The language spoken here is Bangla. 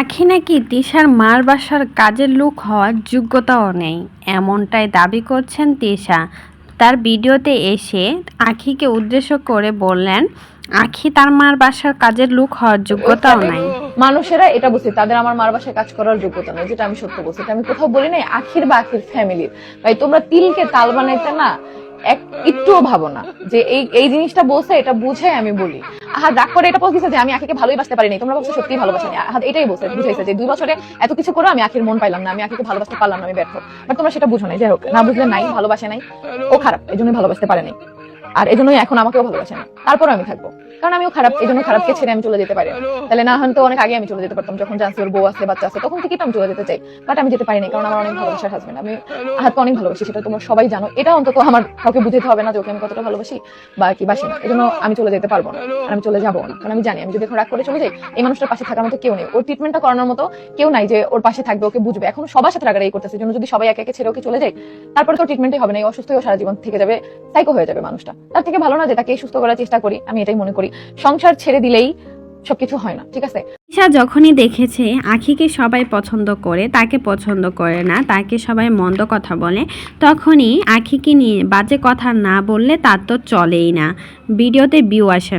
আখি নাকি তিশার মার বাসার কাজের লোক হওয়ার যোগ্যতাও নেই। এমনটাই দাবি করছেন তিশা। তার ভিডিওতে এসে আখিকে উদ্দেশ্য করে বললেন আখি তার মার বাসার কাজের লোক হওয়ার যোগ্যতাও নাই। মানুষেরা এটা বুঝছে তাদের আমার মার বাসায় কাজ করার যোগ্যতা নেই যেটা আমি সত্য বলছি। আমি কোথাও বলি নাই আখির বা আখির ফ্যামিলির ভাই তোমরা তিলকে তাল বানাইতে না এক একটুও ভাবো না যে এই এই জিনিসটা বলছে এটা বুঝে আমি বলি। আহা রাগ করে এটা বলতেছে যে আমি আখিকে ভালোই বাসতে পারি পারিনি। তোমরা বলছো সত্যি ভালোবাসা নেই। আহা এটাই বলছে, বুঝাইছে যে দুই বছরে এত কিছু করে আমি আখির মন পাইলাম না, আমি আখিকে ভালোবাসতে পারলাম না, আমি ব্যর্থ। বাট তোমরা সেটা বুঝো নাই। যাই হোক, না বুঝলে নাই, ভালোবাসে নাই। ও খারাপ, এই জন্য ভালোবাসতে পারে নাই। আর এজন্যই এখন আমাকেও ভালোবাসে না। তারপর আমি থাকব। কারণ আমিও খারাপ, এই জন্য খারাপকে ছেড়ে আমি চলে যেতে পারি তাহলে না হয়তো অনেক আগে আমি চলে যেতে পারতাম, যখন জানছি ওর বউ আছে, বাচ্চা আছে, তখন থেকেই তো আমি চলে যেতে চাই। বাট আমি যেতে পারিনি, কারণ আমার অনেক ভালোবাসার হাজবেন্ড আমি হাতকে অনেক ভালোবাসি, সেটা তোমরা সবাই জানো। এটা অন্তত আমার কাউকে বুঝতে হবে না যে ওকে আমি কতটা ভালোবাসি বা কি বাসি না। এই জন্য আমি চলে যেতে পারব না, আর আমি চলে যাব না। কারণ আমি জানি, আমি যদি এখন রাগ করে চলে যাই, এই মানুষটার পাশে থাকার মতো কেউ নেই। ওর ট্রিটমেন্টটা করানোর মতো কেউ নাই যে ওর পাশে থাকবে, ওকে বুঝবে। এখন সবার সাথে রাগারাগি করতেছে যদি সবাই একে একে ছেড়ে ওকে চলে যায়, তারপরে তো ট্রিটমেন্টই হবে না। এই অসুস্থ হয়ে সারা জীবন থেকে যাবে সাইকো হয়ে যাবে মানুষটা। তার থেকে ভালো না যে তাকে সুস্থ করার চেষ্টা করি, আমি এটাই মনে করি। সংসার ছেড়ে দিলেই সবকিছু হয় না, ঠিক আছে? ঈশা যখনই দেখেছে আখিকে সবাই পছন্দ করে, তাকে পছন্দ করে না, তাকে সবাই মন্দ কথা বলে, তখনই আখিকে নিয়ে বাজে কথা না বললে তার তো চলেই না। ভিডিওতে ভিউ আসে।